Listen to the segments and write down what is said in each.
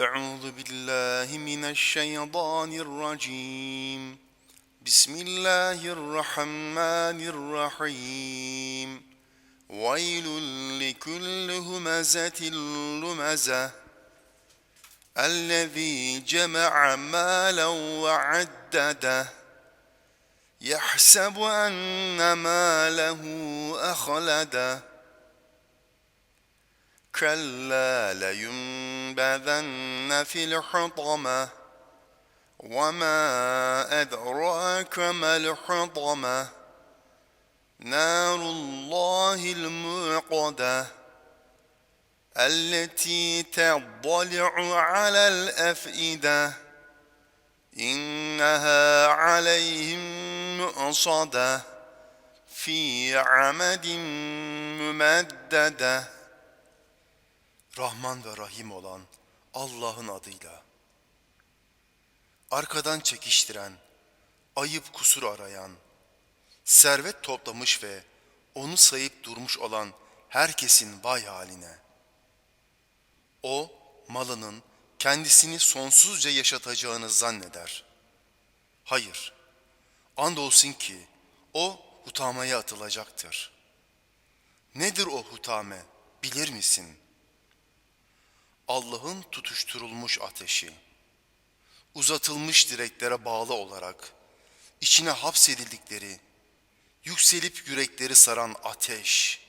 أعوذ بالله من الشيطان الرجيم. بسم الله الرحمن الرحيم. ويل لكل همزة لمزة. الذي جمع مالا وعدده. يحسب أن ماله أخلده. كلا لينبذن في الحطمة. وما أدراك ما الحطمة. نار الله الموقدة. التي تطلع على الأفئدة. إنها عليهم مؤصدة. في عمد ممددة. Rahman ve Rahim olan Allah'ın adıyla. Arkadan çekiştiren, ayıp kusur arayan, servet toplamış ve onu sayıp durmuş olan herkesin vay haline. O malının kendisini sonsuzca yaşatacağını zanneder. Hayır, andolsun ki o hutamaya atılacaktır. Nedir o hutame bilir misin?'' Allah'ın tutuşturulmuş ateşi, uzatılmış direklere bağlı olarak içine hapsedildikleri, yükselip yürekleri saran ateş.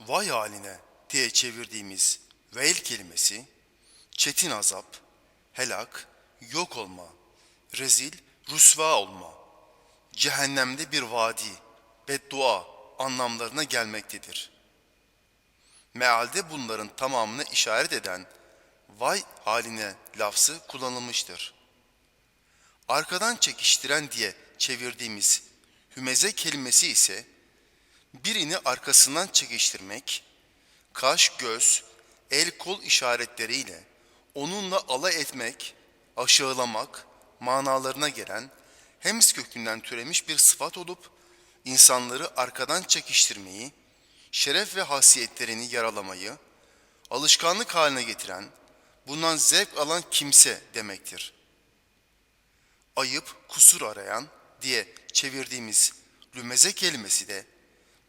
Vay haline diye çevirdiğimiz veil kelimesi, çetin azap, helak, yok olma, rezil, rüsva olma, cehennemde bir vadi, beddua, anlamlarına gelmektedir. Mealde bunların tamamını işaret eden vay haline lafzı kullanılmıştır. Arkadan çekiştiren diye çevirdiğimiz hümeze kelimesi ise birini arkasından çekiştirmek, kaş, göz, el kol işaretleriyle onunla alay etmek, aşağılamak manalarına gelen hems kökünden türemiş bir sıfat olup insanları arkadan çekiştirmeyi, şeref ve hasiyetlerini yaralamayı, alışkanlık haline getiren, bundan zevk alan kimse demektir. Ayıp, kusur arayan diye çevirdiğimiz lümeze kelimesi de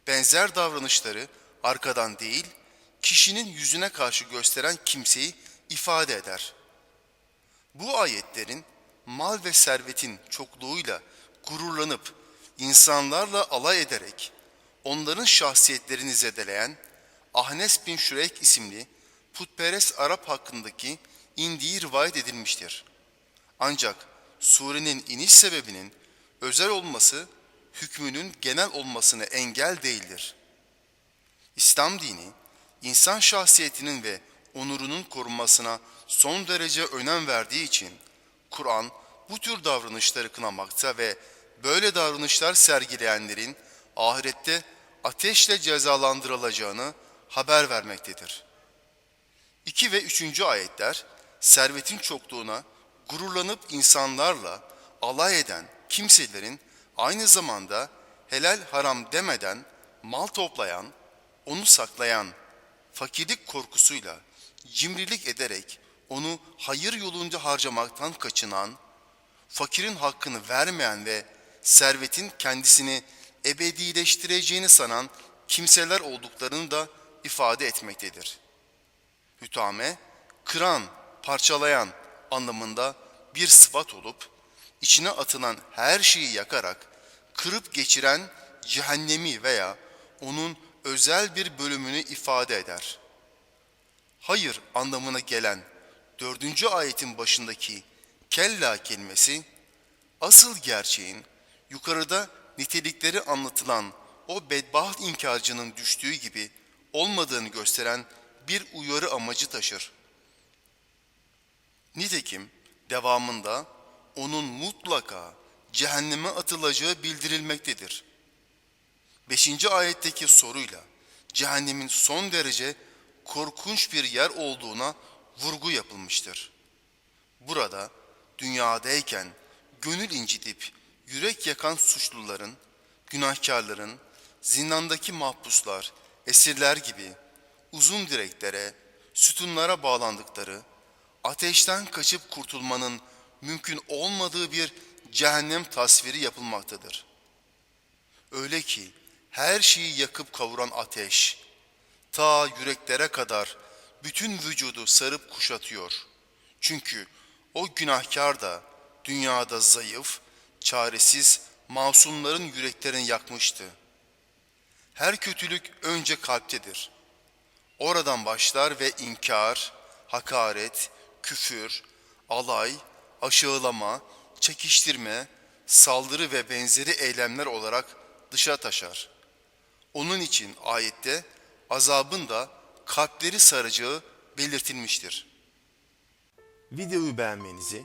benzer davranışları arkadan değil, kişinin yüzüne karşı gösteren kimseyi ifade eder. Bu ayetlerin mal ve servetin çokluğuyla gururlanıp insanlarla alay ederek onların şahsiyetlerini zedeleyen Ahnes bin Şüreyk isimli putperest Arap hakkındaki indiği rivayet edilmiştir. Ancak surenin iniş sebebinin özel olması hükmünün genel olmasını engel değildir. İslam dini insan şahsiyetinin ve onurunun korunmasına son derece önem verdiği için Kur'an bu tür davranışları kınamakta ve böyle davranışlar sergileyenlerin ahirette ateşle cezalandırılacağını haber vermektedir. 2 ve 3. ayetler servetin çokluğuna gururlanıp insanlarla alay eden kimselerin aynı zamanda helal haram demeden mal toplayan, onu saklayan, fakirlik korkusuyla cimrilik ederek onu hayır yolunda harcamaktan kaçınan, fakirin hakkını vermeyen ve servetin kendisini ebedileştireceğini sanan kimseler olduklarını da ifade etmektedir. Hütame, kıran, parçalayan anlamında bir sıfat olup, içine atılan her şeyi yakarak, kırıp geçiren cehennemi veya onun özel bir bölümünü ifade eder. Hayır anlamına gelen dördüncü ayetin başındaki kella kelimesi, asıl gerçeğin yukarıda nitelikleri anlatılan o bedbaht inkarcının düştüğü gibi olmadığını gösteren bir uyarı amacı taşır. Nitekim devamında onun mutlaka cehenneme atılacağı bildirilmektedir. Beşinci ayetteki soruyla cehennemin son derece korkunç bir yer olduğuna vurgu yapılmıştır. Burada dünyadayken gönül incitip yürek yakan suçluların, günahkarların, zindandaki mahpuslar, esirler gibi uzun direklere, sütunlara bağlandıkları, ateşten kaçıp kurtulmanın mümkün olmadığı bir cehennem tasviri yapılmaktadır. Öyle ki her şeyi yakıp kavuran ateş, ta yüreklere kadar bütün vücudu sarıp kuşatıyor. Çünkü o günahkar da dünyada zayıf, çaresiz masumların yüreklerini yakmıştı. Her kötülük önce kalptedir. Oradan başlar ve inkar, hakaret, küfür, alay, aşağılama, çekiştirme, saldırı ve benzeri eylemler olarak dışa taşar. Onun için ayette azabın da kalpleri saracağı belirtilmiştir. Videoyu beğenmenizi,